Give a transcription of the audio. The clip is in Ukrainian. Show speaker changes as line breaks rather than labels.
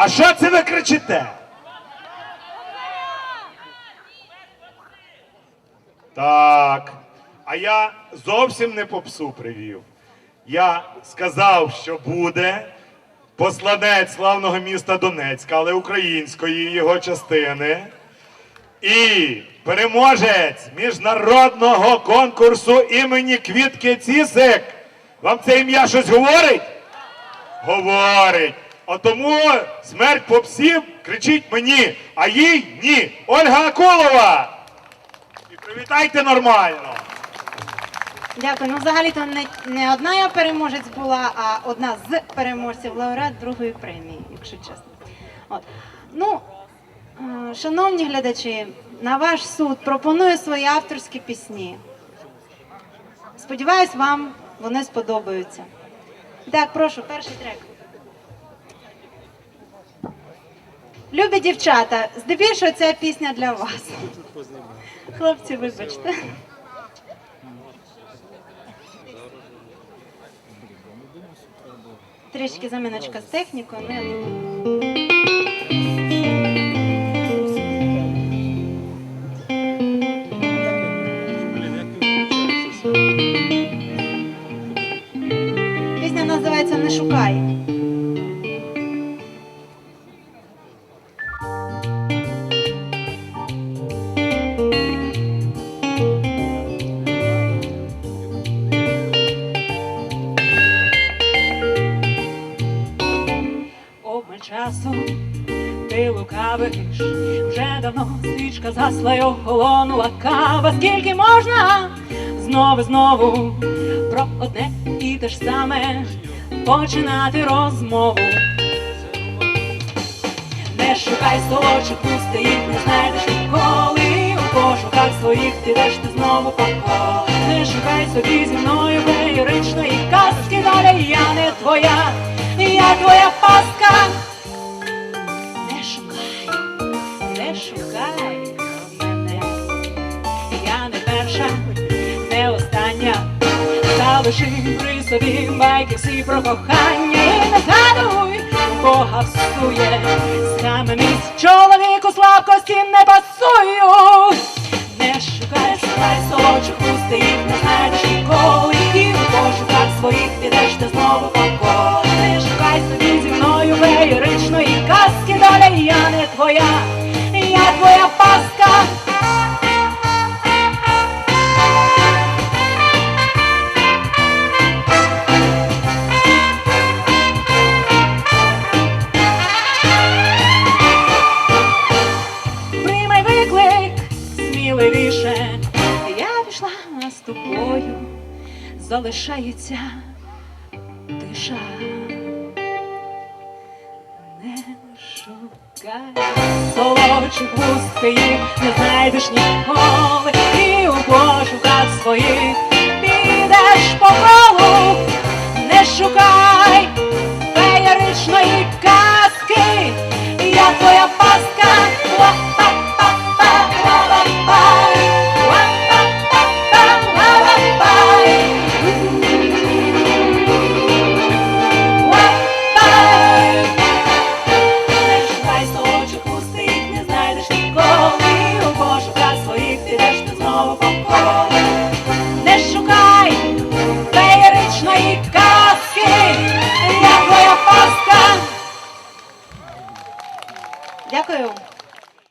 А що це ви кричите? Так. А я зовсім не попсу привів. Я сказав, що буде посланець славного міста Донецька, але української його частини. І переможець міжнародного конкурсу імені Квітки Цісик. Вам це ім'я щось говорить? Говорить. От тому смерть попсів кричить мені, а їй ні. Ольга Акулова. І привітайте нормально.
Дякую. Ну, взагалі-то не, не одна я переможець була, а одна з переможців лауреат другої премії, якщо чесно. От. Ну, е, шановні глядачі, на ваш суд пропоную свої авторські пісні. Сподіваюсь, вам вони сподобаються. Так, прошу, перший трек. Любі дівчата, здебільшого ця пісня для вас. Хлопці, вибачте. Трішки заміночка з технікою.
Часу ти лукавиш, вже давно свічка згасла й охолонула кава. Скільки можна знову знову про одне і те ж саме починати розмову. Не шукай солодших уст, не знайдеш ніколи. У пошуках своїх підеш ти знову по колу. Не шукай собі зі мною феєричної казки, далі я не твоя, я твоя остання. Залиши при собі байки всі про кохання і не згадуй, Бога всує, схаменись, чоловіку слабкості не пасують. Не шукай, шукай солодших уст, їх не знайдеш ніколи. І в пошуках своїх підеш ти знову по колу. Не шукай собі зі мною феєричної казки, доля я не твоя, я твоя паска. Залишається тиша. Не шукай солодчих вуст, їх не знайдеш ніколи. І у пошуках своїх підеш по
Дякую.